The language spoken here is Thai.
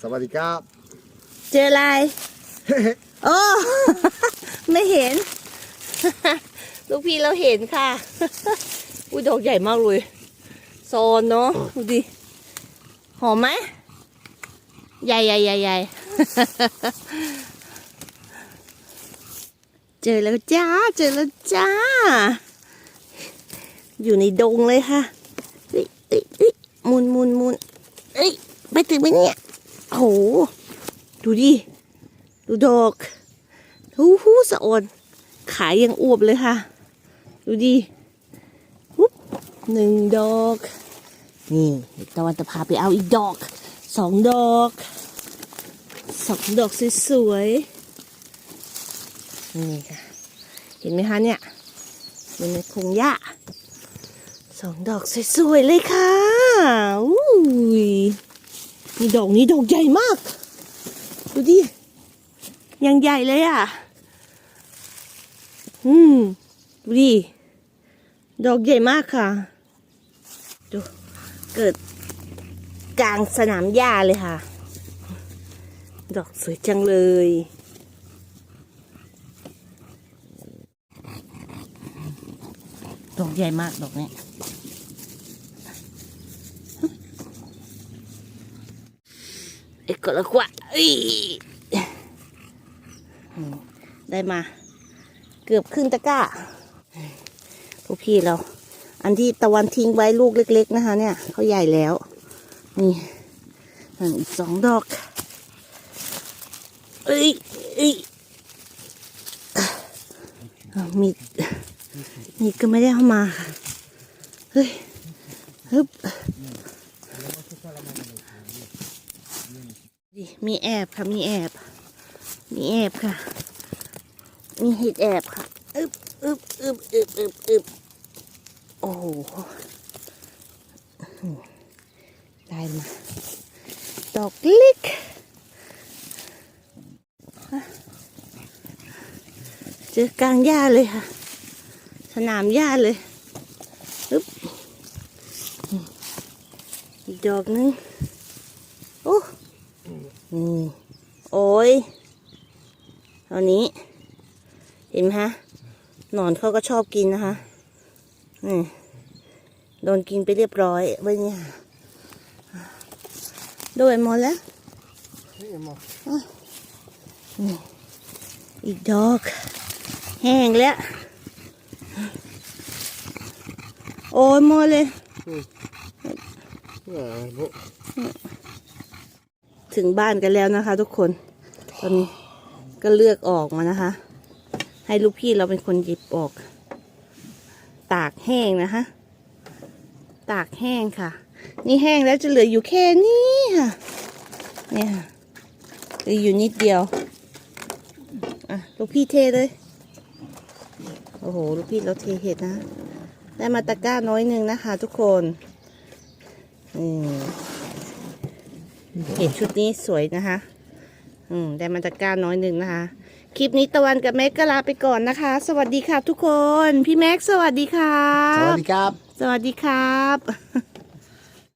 สวัสดีครับ เจออะไร โอ้ ไม่เห็น ลูกพี่เราเห็นค่ะ อุ้ยดอกใหญ่มากเลยโซนเนาะดูดิ หอมไหม ใหญ่ใหญ่ใหญ่ใหญ่เจอแล้วจ้า เจอแล้วจ้า อยู่ในดงเลยค่ะเอ้ยเอ้ยเอ้ยหมุนหมุนหมุนเอ้ย ไปถึงไหมเนี่ย โห ดูดิ ดูดอกหูหูสะออนขายยังอวบเลยค่ะ ดูดิปุ๊บหนึ่งดอก นี่ตะวันจะพาไปเอาอีกดอก สองดอกสองดอกสวยๆ นี่ค่ะ เห็นไหมคะเนี่ยอยู่ในพงหญ้าสองดอกสวยๆ เลยค่ะ อุ้ย นี่ดอกนี้ดอกใหญ่มาก ดูดิ ยังใหญ่เลยอะ อืม ดูดิ ดอกใหญ่มากค่ะ ดู เกิดกลางสนามหญ้าเลยค่ะ ดอกสวยจังเลยดอกใหญ่มากดอกนี้ เอกละกว่าเอ้ยได้มา เกือบครึ่งตะกร้าพวกพี่เรา อันที่ตะวันทิ้งไว้ลูกเล็ก ๆ นะคะ เนี่ยเขาใหญ่แล้ว นี่อีกสองดอก เอ้ยเอ้ยมีดมีดก็ไม่ได้เอามาค่ะ เฮ้ยฮึบ มีแอบค่ะ มีแอบ มีแอบค่ะ มีเห็ดแอบค่ะอึบอึบอึบอึบอึบอึบโอ้โหได้มาดอกเล็กเจอกลางหญ้าเลยค่ะ สนามหญ้าเลยอึบอีกดอกนึง อืมโอ้ยตอนนี้ เห็นไหมฮะหนอนเขาก็ชอบกินนะคะนี่โดนกินไปเรียบร้อยไว้เนี่ยโดยหมดแล้วนี่อีกดอก แห้งแล้ว โอ้ยหมดเลย ถึงบ้านกันแล้วนะคะ ทุกคน ตอนนี้ก็เลือกออกมานะคะ ให้ลูกพี่เราเป็นคนหยิบออก ตากแห้งนะคะ ตากแห้งค่ะ นี่แห้งแล้วจะเหลืออยู่แค่นี้ค่ะเนี่ยเหลืออยู่นิดเดียวอะลูกพี่เทเลยโอ้โหลูกพี่เราเทเห็ดนะ ได้มาตะกร้าน้อยหนึ่งนะคะ ทุกคนอืม เห็นชุดนี้สวยนะคะ อืม ได้มาจากการน้อยหนึ่งนะคะ คลิปนี้ตะวันกับแม็กก็ลาไปก่อนนะคะ สวัสดีค่ะทุกคน พี่แม็กสวัสดีครัสวับสดีครับ สวัสดีครับ